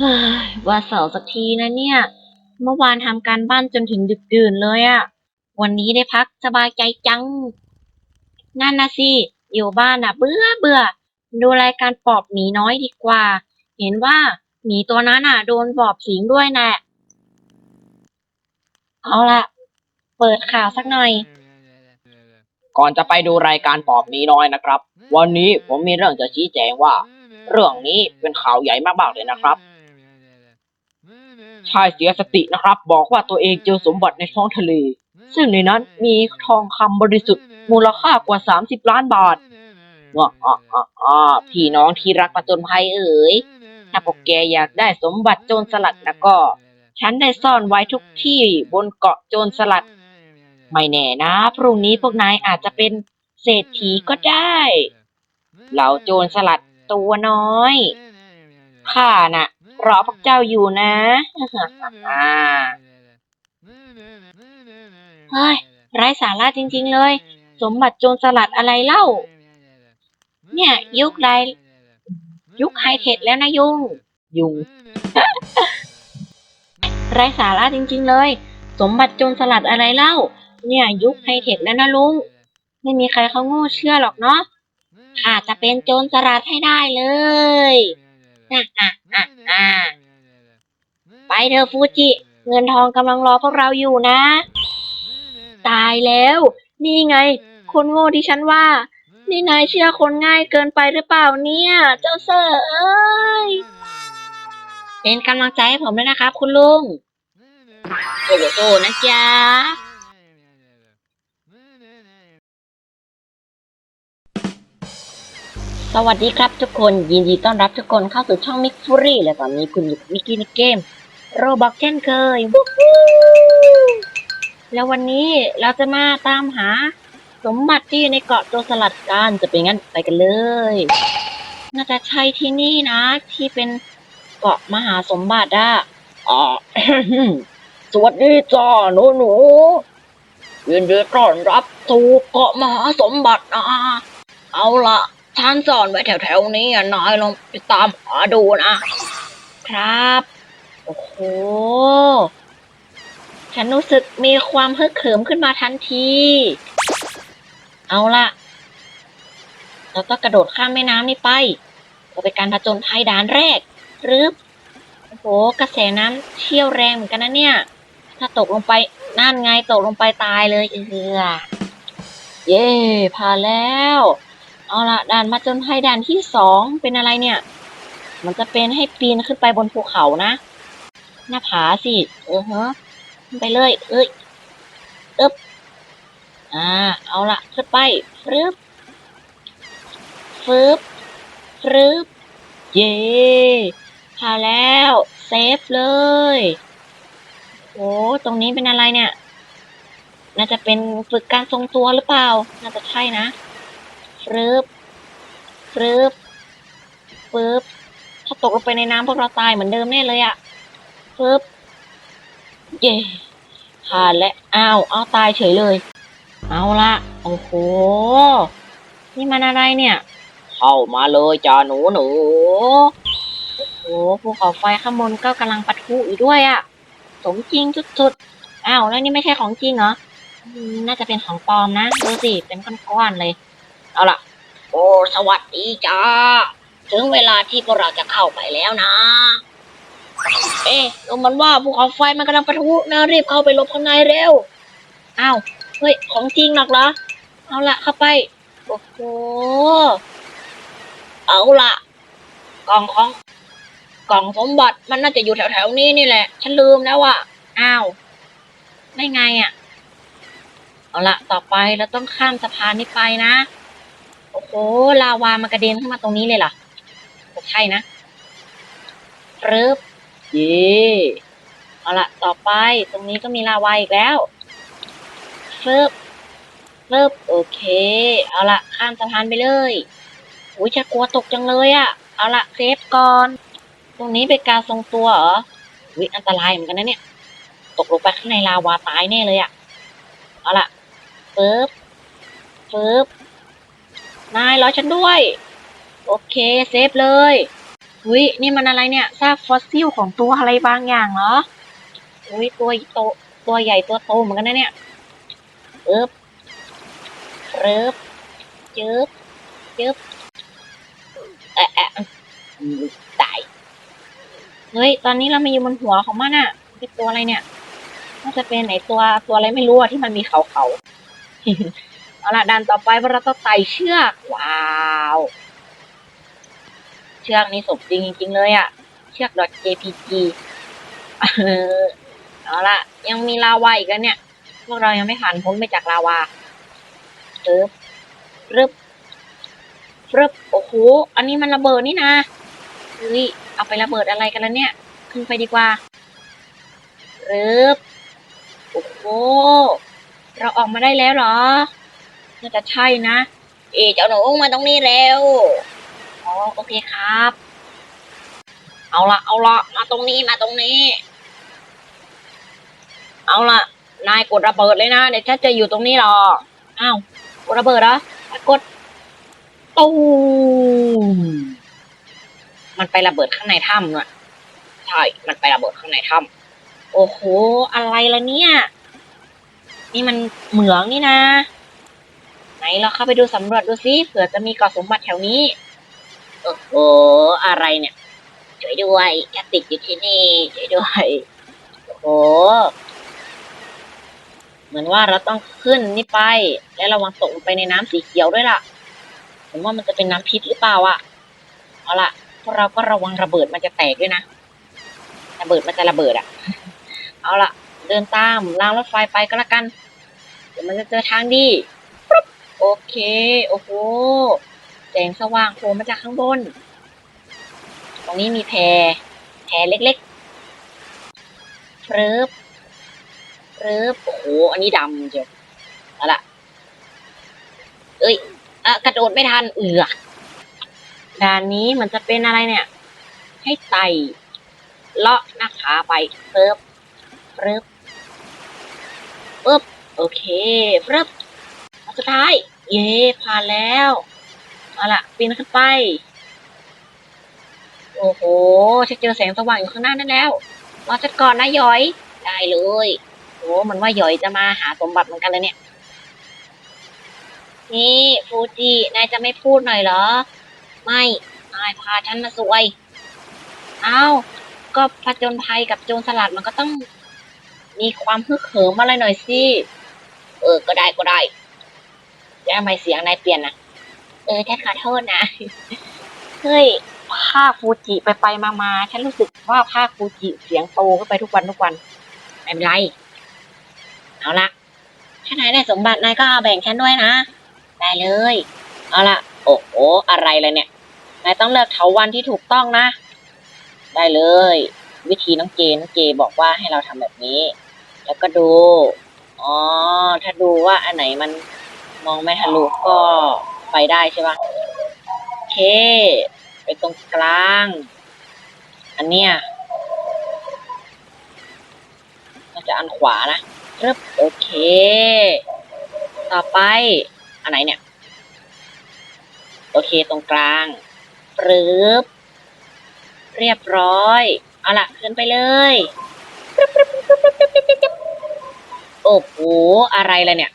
เฮ้ยว่าเสาร์สักทีนะเนี่ย เมื่อวานทำการบ้านจนถึงดึกดื่นเลยอะวันนี้ได้พักสบายใจจัง นั่นนะสิ อยู่บ้านอะเบื่อเบื่อ ดูรายการปอบหมีน้อยดีกว่า เห็นว่าหมีตัวนั้นอะโดนปอบสิงด้วยแน่เอาละเปิดข่าวสักหน่อย ก่อนจะไปดูรายการปอบหนีน้อยนะครับ วันนี้ผมมีเรื่องจะชี้แจงว่า เรื่องนี้เป็นข่าวใหญ่มากๆเลยนะครับ ชายเสียสตินะครับ บอกว่าตัวเองเจอสมบัติในท้องทะเล ซึ่งในนั้นมีทองคำบริสุทธิ์มูลค่ากว่า 30 ล้านบาทว้าอ่าออพี่น้องที่รักประจนภัยเอ๋ย ถ้าพวกแกอยากได้สมบัติโจรสลัดนะก็ ฉันได้ซ่อนไว้ทุกที่บนเกาะโจรสลัด ไม่แน่นะพรุ่งนี้พวกนายอาจจะเป็นเศรษฐีก็ได้ เหล่าโจรสลัดตัวน้อยข้าน่ะ รอพวกเจ้าอยู่นะอ่าเฮ้ยไร้สาระจริง ๆ เลย สมบัติโจรสลัดอะไรเล่า เนี่ย ยุคไรยุคไฮเทคแล้วนะยุงยุงไร้สาระจริง ๆ เลย สมบัติโจรสลัดอะไรเล่า เนี่ย ยุคไฮเทคแล้วนะลุงไม่มีใครเขาโง่เชื่อหรอกเนาะข้าจะเป็นโจรสลัดให้ได้เลยอะอะอะอะ ไปเถอฟูจิ เงินทองกำลังรอพวกเราอยู่นะ ตายแล้ว นี่ไง คนโง่ที่ฉันว่า นี่นายเชื่อคนง่ายเกินไปหรือเปล่าเนี่ย เจ้าเซอร์เอ้ย เป็นกำลังใจให้ผมด้วยนะครับคุณลุงโสู้ๆนะจ๊ะ สวัสดีครับทุกคนยินดีต้อนรับทุกคนเข้าสู่ช่องมิกฟูรี่และตอนนี้คุณอยู่กับมิกกี้ในเกมโรบอกเช่นเคยวู้ฮูแล้ววันนี้เราจะมาตามหาสมบัติที่อยู่ในเกาะโจรสลัดกันจะเป็นงั้นไปกันเลย น่าจะใช่ที่นี่นะ ที่เป็นเกาะมหาสมบัติอะอ๋อสวัสดีจ้าหนูหนูยินดีต้อนรับสู่เกาะมหาสมบัตินะเอาละ ฉันซ่อนไว้แถวๆนี้อะนายลองไปตามหาดูนะ ครับ โอ้โห ฉันรู้สึกมีความฮึกเหิมขึ้นมาทันที เอาละเราต้องกระโดดข้ามแม่น้ำนี่ไปจะเป็นการผจญภัยด่านแรกหรือโอ้โห กระแสน้ำเชี่ยวแรงเหมือนกันนะเนี่ย ถ้าตกลงไปนั่นไงตกลงไปตายเลยเออเย่ผ่านแล้ว เอาละด่านมาจนภัยด่านที่สองเป็นอะไรเนี่ย มันจะเป็นให้ปีนขึ้นไปบนภูเขานะ หน้าผาสิ เออฮะไปเลย เอ้ยอึ๊บอ่า เอาละขึ้นไปฟรึบฟึบฟรึบเย่ผ่าแล้วเซฟเลยโอ้ตรงนี้เป็นอะไรเนี่ย น่าจะเป็นฝึกการทรงตัวหรือเปล่า น่าจะใช่นะ รึบฟรึบฟึบถ้าตกลงไปในน้ำพวกเราตายเหมือนเดิมแน่เลยอะฟึบเย่ผ่านและอ้าวเอาตายเฉยเลย เอาละโอ้โห นี่มันอะไรเนี่ย เข้ามาเลยจ้าหนูหนูโอ้ภูเขาไฟข้างบนก็กำลังปะทุอยู่ด้วยอะสมจริงสุดๆอ้าวแล้วนี่ไม่ใช่ของจริงเหรออืมน่าจะเป็นของปลอมนะดูสิเป็นก้อนๆเลย เอาล่ะ โอ้สวัสดีจ้า ถึงเวลาที่พวกเราจะเข้าไปแล้วนะ เอ๊ะดูเหมันว่าภูเขาไฟมันกำลังปะทุนะรีบเข้าไปหลบข้างในเร็ว อ้าว เฮ้ย ของจริงหรอกเหรอ เอาละเข้าไป โอ้โห เอาละกล่องของ กล่องสมบัติมันน่าจะอยู่แถวๆนี้นี่แหละ ฉันลืมแล้วอะ อ้าวไม่ไงอะเอาละต่อไปเราต้องข้ามสะพานนี้ไปนะ โอ้ลาวามันกระเด็นขึ้นมาตรงนี้เลยเหรอใช่นะปรึบเย่เอาละต่อไปตรงนี้ก็มีลาวาอีกแล้วฟึบฟึบโอเค เอาละข้ามสะพานไปเลยอุ้ยจะกลัวตกจังเลยอะเอาละเซฟก่อน ตรงนี้เป็นการทรงตัวเหรอวิอันตรายเหมือนกันนะเนี่ย ตกลงไปข้างในลาวาตายแน่เลยอะเอาละเฟึบเฟึบ นายรอฉันด้วย โอเค เซฟเลยอุ้ยนี่มันอะไรเนี่ยซากฟอสซิลของตัวอะไรบางอย่างเหรออุ้ยตัวโตตัวใหญ่ตัวโตเหมือนกันนะเนี่ยเอ๊บเริบจึ๊บจึ๊บแอะแอะตายเฮ้ย ตอนนี้เรามาอยู่บนหัวของมันอะเป็นตัวอะไรเนี่ย น่าจะเป็นไหนตัวตัวอะไรไม่รู้อะที่มันมีเขาเขา เอาละดันต่อไปเราต้องไต่เชือกว้าวเชือกนี้สมจริงจริง ๆ เลยอะเชือก .jpg เอาละยังมีลาวาอีกแล้วเนี่ย พวกเรายังไม่ผ่านพ้นไปจากลาวาปึ๊บรึบรึบโอ้โหอันนี้มันระเบิดนี่นะเฮ้ยเอาไประเบิดอะไรกันแล้วเนี่ย ขึ้นไปดีกว่ารึบโอ้โหเราออกมาได้แล้วเหรอ น่าจะใช่นะ เอ๋เจ้าหนูมาตรงนี้เร็วอ๋อโอเคครับ เอาละเอาละมาตรงนี้มาตรงนี้ เอาละนายกดระเบิดเลยนะเดี๋ยวฉันจะอยู่ตรงนี้หรออ้าวกดระเบิดเหรอกดตูมมันไประเบิดข้างในถ้ำน่ะใช่ มันไประเบิดข้างในถ้ำโอ้โห อะไรละเนี่ย นี่มันเหมืองนี่นะ ไหนเราเข้าไปดูสำรวจดูซิเผื่อจะมีเกาะสมบัติแถวนี้ โอ้โห อะไรเนี่ยช่วยด้วยจะติดอยู่ที่นี่ช่วยด้วย โอ้โห เหมือนว่าเราต้องขึ้นนี่ไป และระวังตกลงไปในน้ำสีเขียวด้วยล่ะ ผมว่ามันจะเป็นน้ำพิษหรือเปล่าอะเอาล่ะ พวกเราก็ระวังระเบิดมันจะแตกด้วยนะ ระเบิดมันจะระเบิดอะเอาล่ะ เดินตามรางรถไฟไปก็แล้วกัน เดี๋ยวมันจะเจอทางดี โอเค โอ้โหแสงสว่างโผล่มาจากข้างบน ตรงนี้มีแพแพเล็กๆเฟิบเฟิบโอ้โห อันนี้ดำเจียวเอาละเอ้ยอะกระโดดไม่ทัน เอือด่านนี้มันจะเป็นอะไรเนี่ย ให้ไต่เลาะหน้าขาไปเฟิบเฟิบปึ๊บ โอเคเฟิบ สุดท้าย เย้ผ่านแล้วเอาละปีนขึ้นไป โอ้โหฉันเจอแสงสว่างอยู่ข้างหน้านั่นแล้วรอฉันก่อนนะหยอย ได้เลยโอ้มันว่าหยอยจะมาหาสมบัติเหมือนกันเลยเนี่ย นี่ฟูจินายจะไม่พูดหน่อยเหรอ ไม่นายพาฉันมาสวย เอ้าก็ผจญภัยกับโจรสลัดมันก็ต้องมีความฮึกเหิมอะไรหน่อยสิ เออ ก็ได้ก็ได้ แล้วทำไมเสียงนายเปลี่ยนนะเออฉันขอโทษนะ เฮ้ยภาคฟูจิไปไปมามาฉันรู้สึกว่าภาคฟูจิเสียงโตขึ้นไปทุกวันทุกวันไม่เป็นไร เอาละถ้านายได้สมบัตินายก็เอาแบ่งฉันด้วยนะ ได้เลย เอาละโอ้โหอะไรเลยเนี่ย นายต้องเลือกเถาวันที่ถูกต้องนะ ได้เลย วิธีน้องเจน้องเจบอกว่าให้เราทำแบบนี้ แล้วก็ดู อ๋อ ถ้าดูว่าอันไหนมัน มองไม่ทะลุก็ไปได้ใช่ปะโอเค ไปตรงกลาง อันเนี้ยน่าจะอันขวานะเรึบโอเค ต่อไป อันไหนเนี่ย โอเคตรงกลางปรึบเรียบร้อย เอาละขึ้นไปเลยโอ้โห อะไรล่ะเนี่ย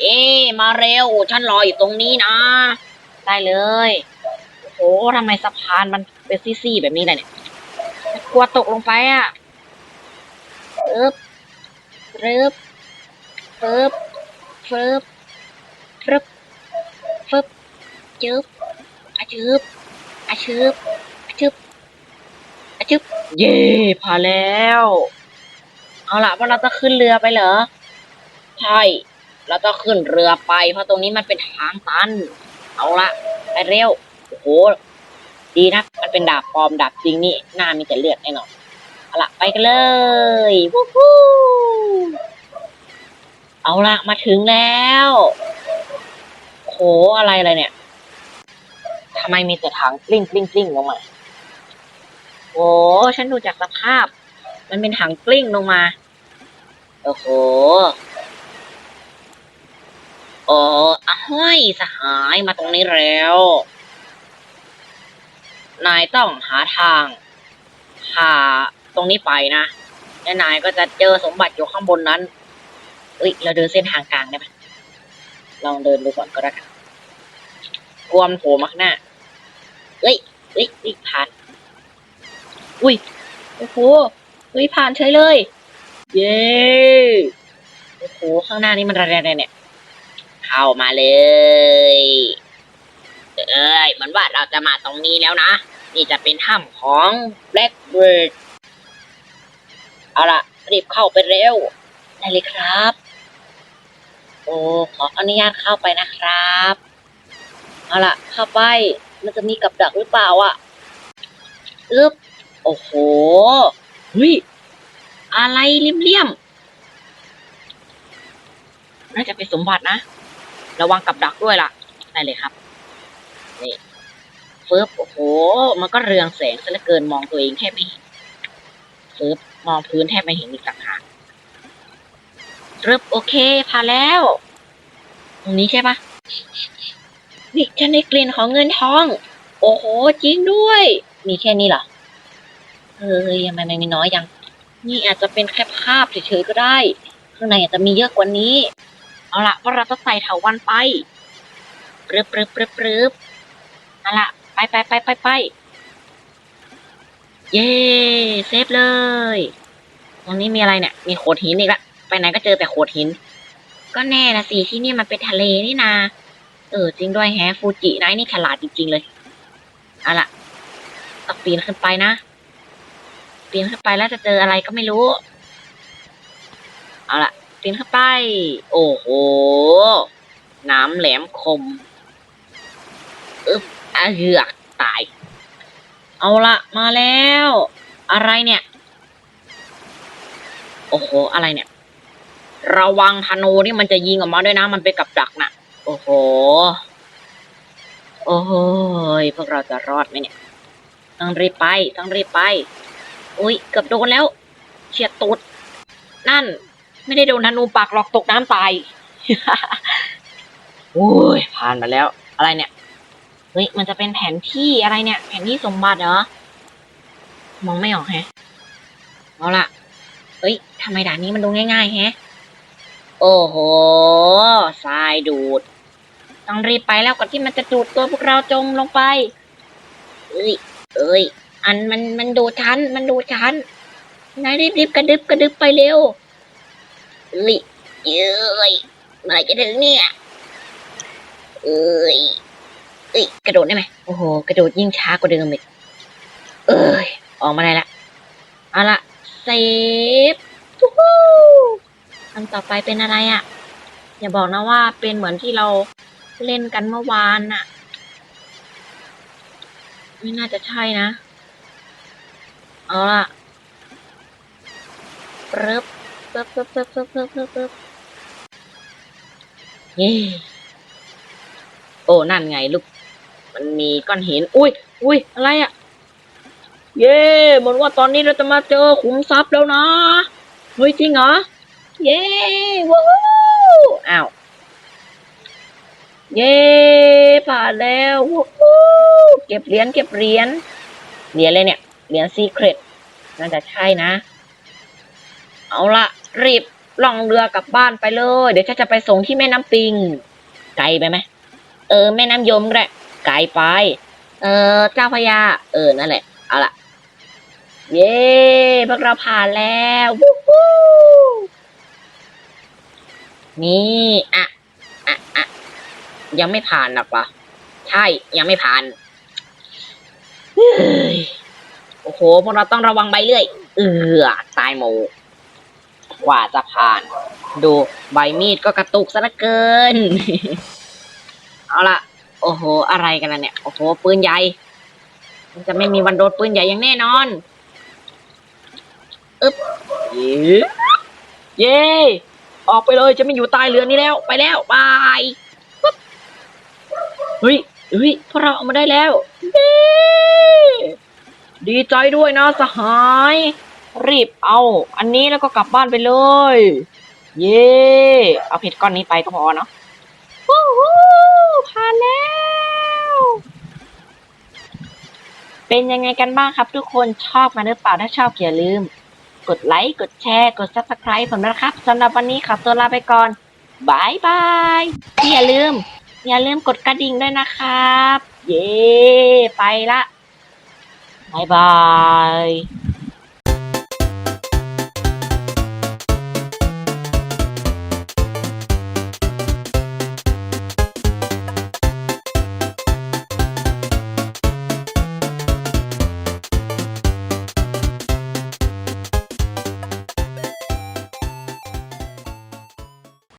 เอ๊มาเร็วฉันรออยู่ตรงนี้นะ ได้เลย โอ้ทำไมสะพานมันเป็นซี่ๆแบบนี้เล่ะเนี่ยกลัวตกลงไปอะปึ๊บปึ๊บปึ๊บปึ๊บปึ๊บปึ๊บจึ๊บอะจึ๊บอะชึบอะจึ๊บอะจึ๊บเย่ผ่านแล้ว เอาล่ะว่าเราจะขึ้นเรือไปเหรอ ใช่ เราจะขึ้นเรือไป เพราะตรงนี้มันเป็นทางตัน เอาละไปเร็ว โอ้โห ดีนะ มันเป็นดาบปลอมดาบจริงนี่ หน้ามีแต่เลือดแน่นอน เอาละไปกันเลยวู้ฮู้เอาละมาถึงแล้วโหอะไรอะไรเนี่ยทำไมมีแต่ถังกลิ้งกลิ้งกลิ้งลงมาโอ้ฉันดูจากสภาพ มันเป็นถังกลิ้งลงมา โอ้โห โอ้อ้อยสหายมาตรงนี้แล้ว นายต้องหาทางพาตรงนี้ไปนะและนายก็จะเจอสมบัติอยู่ข้างบนนั้นเอ้ยเราเดินเส้นทางกลางได้ไหมลองเดินดูก่อนก็ได้กลัวนโผล่มาข้างหน้าเอ้ยเอ้ยเอ้ยผ่าน อุ้ยโอ้โหเฮ้ยผ่านเฉยเลย เย้โอ้โหข้างหน้านี่มันอะไรเนี่ย เข้ามาเลย เอ้ยเหมือนว่าเราจะมาตรงนี้แล้วนะ นี่จะเป็นถ้ำของ Blackbird เอาล่ะ รีบเข้าไปเร็ว ได้เลยครับ โอ้ ขออนุญาตเข้าไปนะครับ เอาล่ะ เข้าไป มันจะมีกับดักหรือเปล่าอะอึ๊บ โอ้โหเฮ้ยอะไรเลี่ยมๆน่าจะเป็นสมบัตินะ ระวังกับดักด้วยล่ะ ได้เลยครับ นี่ฟึบโอ้โห มันก็เรืองแสงซะเหลือเกินมองตัวเองแทบไม่เห็นฟึบมองพื้นแทบไม่เห็นอีกต่างหากรึบโอเคผ่าแล้ว ตรงนี้ใช่ปะนี่ฉันได้กลิ่นของเงินทอง โอ้โห จริงด้วย มีแค่นี้เหรอเฮ้ยทำไมมันมีน้อยยัง นี่อาจจะเป็นแค่ภาพเฉยๆก็ได้ ข้างในอาจจะมีเยอะกว่านี้ เอาละว่าเราจะใส่เถาวันไปปรึบปรึบปรึบปรึบเอาละไปไปไปไปไปเย้เซฟเลย ตรงนี้มีอะไรเนี่ย มีโขดหินอีกละ ไปไหนก็เจอแต่โขดหิน ก็แน่นะสิที่นี่มันเป็นทะเลนี่นา เออจริงด้วยแฮะฟูจินายนี่ฉลาดจริง ๆ เลยเอาละต้องปีนขึ้นไปนะปีนขึ้นไปแล้วจะเจออะไรก็ไม่รู้ เอาละ ปีนขึ้นไป โอ้โห น้ำแหลมคมอึบอาเหือกตาย เอาละมาแล้ว อะไรเนี่ย โอ้โห อะไรเนี่ย ระวังธนูนี่มันจะยิงออกมาด้วยนะ มันเป็นกับดักน่ะ โอ้โห โอ้โหพวกเราจะรอดไหมเนี่ย ต้องรีบไป ต้องรีบไป อุ้ย เกือบโดนแล้ว เฉียดตูดนั่น ไม่ได้โดนธนูปากหรอกตกน้ำตาย โอ้ยผ่านมาแล้ว อะไรเนี่ย เฮ้ย มันจะเป็นแผนที่อะไรเนี่ย แผนที่สมบัติเหรอ มองไม่ออกแฮะ เอาล่ะ เฮ้ยทำไมด่านนี้มันดูง่ายๆแฮะ โอ้โหทรายดูด ต้องรีบไปแล้วก่อนที่มันจะดูดตัวพวกเราจมลงไป เอ้ย เอ้ย อันมันมันดูชั้น มันดูชั้นนายรีบรีบกระดึบกระดึบไปเร็ว เอ้ยเอ้ยมื่อไหร่จะถึงเนี่ยเอ้ยเอ้ยกระโดดได้ไหมโอ้โห กระโดดยิ่งช้ากว่าเดิมอีกเอ้ยออกมาได้ละเอาละเซฟทู้ฮู้นต่อไปเป็นอะไรอะ่ะ อย่าบอกนะว่าเป็นเหมือนที่เราเล่นกันเมื่อวานน่ะ ไม่น่าจะใช่นะ เอาล่ะปึ๊บ ปึ๊บปึ๊บปึ๊บปึ๊บปึ๊บปึ๊บปึ๊บเย้โอ้ นั่นไงลูก มันมีก้อนหิน อุ้ย อุ้ย อะไรอะ่ะเย้เหมือนว่าตอนนี้เราจะมาเจอขุมทรัพย์แล้วนะ เฮ้ย จริงเหรอ เย้ว้าวอ้าว เย้ผ่านแล้ววู้ฮู้เก็บเหรียญเก็บเหรียญ เหรียญเลยเนี่ย เหรียญซีเครตน่าจะใช่นะ เอาละ รีบล่องเรือกลับบ้านไปเลย เดี๋ยวฉันจะไปส่งที่แม่น้ำปิง ไกลไปไหมเออแม่น้ำยมก็ได้ไกลไป เออเจ้าพระยาเออนั่นแหละเอาละเย้พวกเราผ่านแล้ววู้ฮู้นี่อะอะอะยังไม่ผ่านหรอกวะใช่ยังไม่ผ่านโอ้โหพวกเราต้องระวังใบเลื่อย เอือตายหมู กว่าจะผ่าน ดูใบมีดก็กระตุกซะเหลือเกิน เอาละโอ้โห อะไรกันล่ะเนี่ย โอ้โห ปืนใหญ่ มันจะไม่มีวันโดนปืนใหญ่อย่างแน่นอน อึ๊บเย้เย้ออกไปเลย จะไม่อยู่ใต้เรือนี้แล้ว ไปแล้ว บายปึ๊บเฮ้ยเฮ้ย พวกเราออกมาได้แล้ว ดีใจด้วยนะสหาย รีบเอา อันนี้แล้วก็กลับบ้านไปเลย เย้เอาเพชรก้อนนี้ไปก็พอเนาะวู้ฮู้ผ่านแล้ว เป็นยังไงกันบ้างครับทุกคนชอบกันหรือเปล่าถ้าชอบอย่าลืม กดไลค์ กดแชร์ กด subscribe ผมนะครับสำหรับวันนี้ขอตัวลาไปก่อนบายบายอย่าลืม อย่าลืมกดกระดิ่งด้วยนะครับ เย้ ไปละบายบาย